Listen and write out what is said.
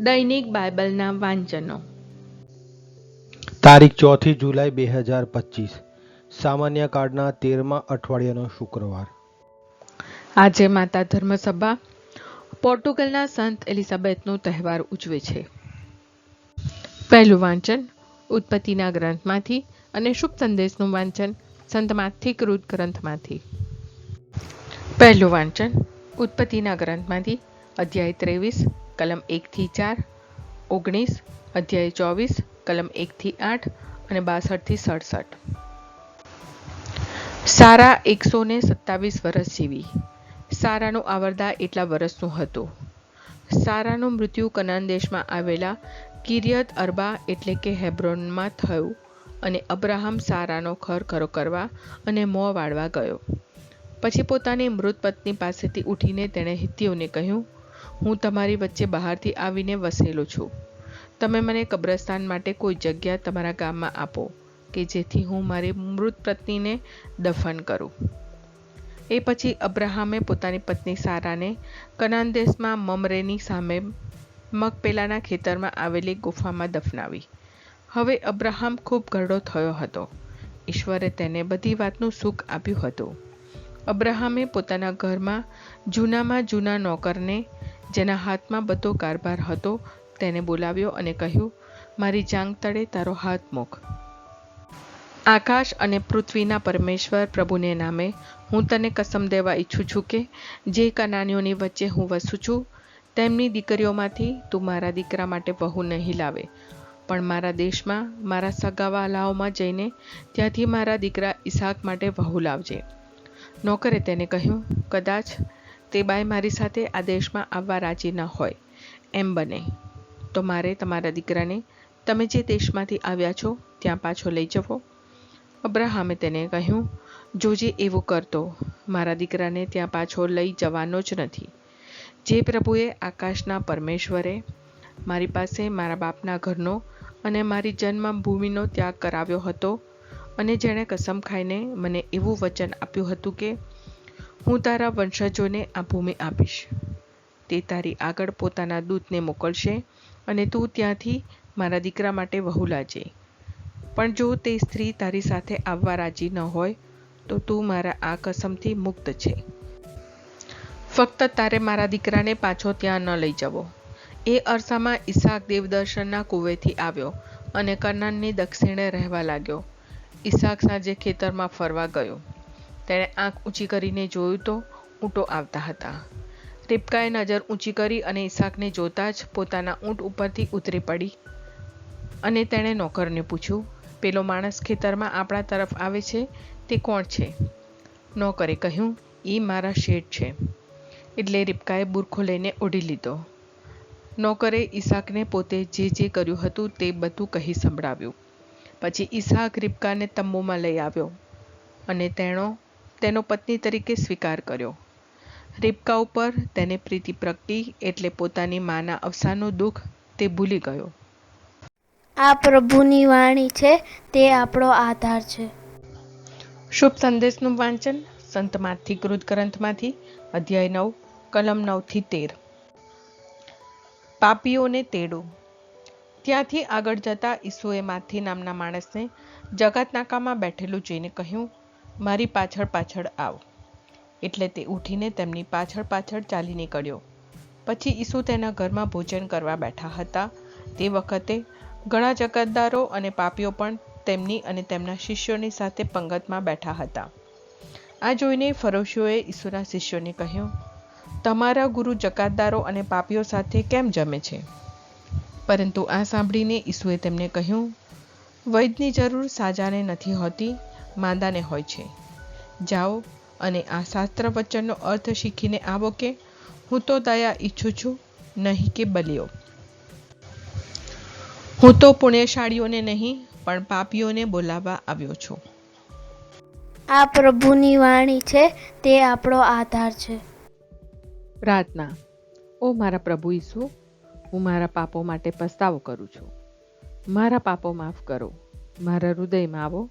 દૈનિક બાઇબલના વાંચનો. તારીખ ચોથી જુલાઈ બે હજાર પચીસ સામાન્ય કાર્ડના તેરમા અઠવાડિયાનો શુક્રવાર. આજે માતા ધર્મસભા પોર્ટુગલના સંત એલિઝાબેથનો તહેવાર ઉજવે છે. પહેલું વાંચન ઉત્પત્તિના ગ્રંથમાંથી અને શુભ સંદેશનું વાંચન સંત કૃત ગ્રંથમાંથી. પહેલું વાંચન ઉત્પત્તિના ગ્રંથમાંથી અધ્યાય ત્રેવીસ કલમ એકથી ચાર, ઓગણીસ, અધ્યાય ચોવીસ, કલમ એકથી આઠ અને બાસઠથી સડસઠ. સારા એકસો ને સત્તાવીસ વર્ષ જીવી. સારાનું આવરદા એટલા વર્ષનું હતું. સારાનું મૃત્યુ કનાન દેશમાં આવેલા કિરિયત અરબા એટલે કે હેબ્રોનમાં થયું અને અબ્રાહમ સારાનો ખર ખરો કરવા અને મોં વાળવા ગયો. પછી પોતાની મૃત પત્ની પાસેથી ઉઠીને તેણે હિત્તીઓને કહ્યું હું તમારી વચ્ચે બહારથી આવીને વસેલો છું. તમે મને કબ્રસ્તાન માટે કોઈ જગ્યા તમારા ગામમાં આપો, કે જેથી હું મારી મૃત પત્નીને દફન કરું. એ પછી અબ્રાહામે પોતાની પત્ની સારાને કનાન દેશમાં મમરેની સામે મગપેલાના ખેતરમાં આવેલી ગુફામાં દફનાવી. હવે અબ્રાહમ ખૂબ ઘરડો થયો હતો. ઈશ્વરે તેને બધી વાતનું સુખ આપ્યું હતું. અબ્રાહમે પોતાના ઘરમાં જૂનામાં જૂના નોકરને જેના હાથમાં બધો કારભાર હતો, તેને બોલાવ્યો અને કહ્યું, મારી જાંગ તળે તારો હાથ મૂક. આકાશ અને પૃથ્વીના પરમેશ્વર પ્રભુને નામે, હું તને કસમ દેવા ઈચ્છું છું કે, જે કનાનીઓની વચ્ચે હું વસું છું, તેમની દીકરીઓમાંથી તું મારા દીકરા માટે વહુ નહીં લાવે. પણ મારા દેશમાં, મારા સગાવાલાઓમાં જઈને ત્યાંથી મારા દીકરા ઈસાક માટે વહુ લાવજે. નોકરે તેને કહ્યું, કદાચ તે બાઈ મારી સાથે આ દેશમાં આવવા રાજી ન હોય. એમ બને. તો મારે તમારા દીકરાને તમે જે દેશમાંથી આવ્યા છો ત્યાં પાછો લઈ જવો. અબ્રાહામે તેને કહ્યું જોજે એવું કરતો, મારા દીકરાને ત્યાં પાછો લઈ જવાનો જ નથી. જે પ્રભુએ આકાશના પરમેશ્વરે મારી પાસે મારા બાપના ઘરનો અને મારી જન્મભૂમિનો ત્યાગ કરાવ્યો હતો અને જેણે કસમ ખાઈને મને એવું વચન આપ્યું હતું કે હું તારા વંશજોને આ ભૂમિ આપીશ. તે તારી આગળ પોતાના દૂતને મોકલશે અને તું ત્યાંથી મારા દીકરા માટે વહુ લાજે. પણ જો તે સ્ત્રી તારી સાથે આવવા રાજી ન હોય, તો તું મારા આ કસમથી મુક્ત છે. ફક્ત તારે મારા દીકરાને પાછો ત્યાં ન લઈ જવો. એ અરસામાં ઈસાક દેવદર્શનના કુવેથી આવ્યો અને કરનાનની દક્ષિણે રહેવા લાગ્યો. ઈસાક સાંજે ખેતરમાં ફરવા ગયો. તેણે આંખ ઊંચી કરીને જોયું તો ઊંટો આવતા હતા. રિપકાએ નજર ઊંચી કરી અને ઈસાકને જોતા જ પોતાના ઊંટ ઉપરથી ઉતરી પડી અને તેણે નોકરને પૂછ્યું, પેલો માણસ ખેતરમાં આપણા તરફ આવે છે? તે કોણ છે? નોકરે કહ્યું એ મારા શેઠ છે. એટલે રિપકાએ બુરખો લઈને ઓઢી લીધો. નોકરે ઈસાકને પોતે જે જે કર્યું હતું તે બધું કહી સંભળાવ્યું. પછી ઈસાક રિપકાને તંબુમાં લઈ આવ્યો અને તેનો તેનો પત્ની તરીકે સ્વીકાર કર્યો. રિપકા ઉપર તેને પ્રીતિ પ્રગટી એટલે પોતાની માના અવસાનનું દુઃખ તે ભૂલી ગયો. આ પ્રભુની વાણી છે તે આપણો આધાર છે. શુભ સંદેશનું વાંચન સંત માથી કૃત ગ્રંથમાંથી અધ્યાય નવ કલમ નવથી તેર. પાપીઓને તેડો. ત્યાંથી આગળ જતા ઈસુએ માથી નામના માણસને જગત નાકામાં બેઠેલું જોઈને કહ્યું મારી પાછળ પાછળ આવ. એટલે તે ઊઠીને તેમની પાછળ પાછળ ચાલી નીકળ્યો. પછી ઈસુ તેના ઘરમાં ભોજન કરવા બેઠા હતા. તે વખતે ઘણા જગતદારો અને પાપીઓ પણ તેમની અને તેમના શિષ્યોની સાથે પંગતમાં બેઠા હતા. આ જોઈને ફરોશીઓએ ઈસુના શિષ્યોને કહ્યું, તમારા ગુરુ જકાતદારો અને પાપીઓ સાથે કેમ જમે છે? પરંતુ આ સાંભળીને ઈસુએ તેમને કહ્યું, વૈદની જરૂર સાજાને નથી હોતી. માંદાને હોય છે. જાઓ અને આ શાસ્ત્ર વચનનો અર્થ શીખીને આવો કે હું તો દયા ઈચ્છું છું નહીં કે બલિયો હું તો પુણ્યશાળીઓને નહીં પણ પાપીઓને બોલાવવા આવ્યો છું. આ પ્રભુની વાણી છે તે આપણો આધાર છે. પ્રાર્થના. ઓ મારા પ્રભુ ઈસુ હું મારા પાપો માટે પસ્તાવો કરું છું. મારા પાપો માફ કરો. મારા હૃદયમાં આવો.